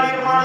निर्माण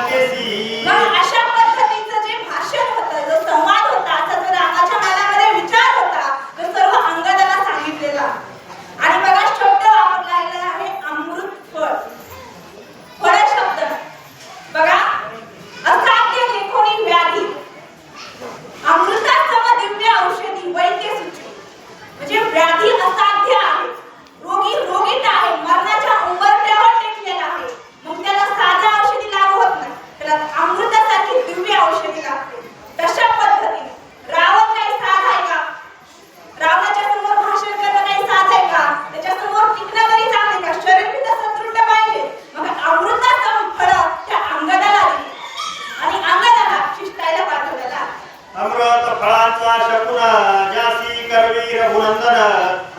পেয়েছি கரவீர உணர்ந்தனர்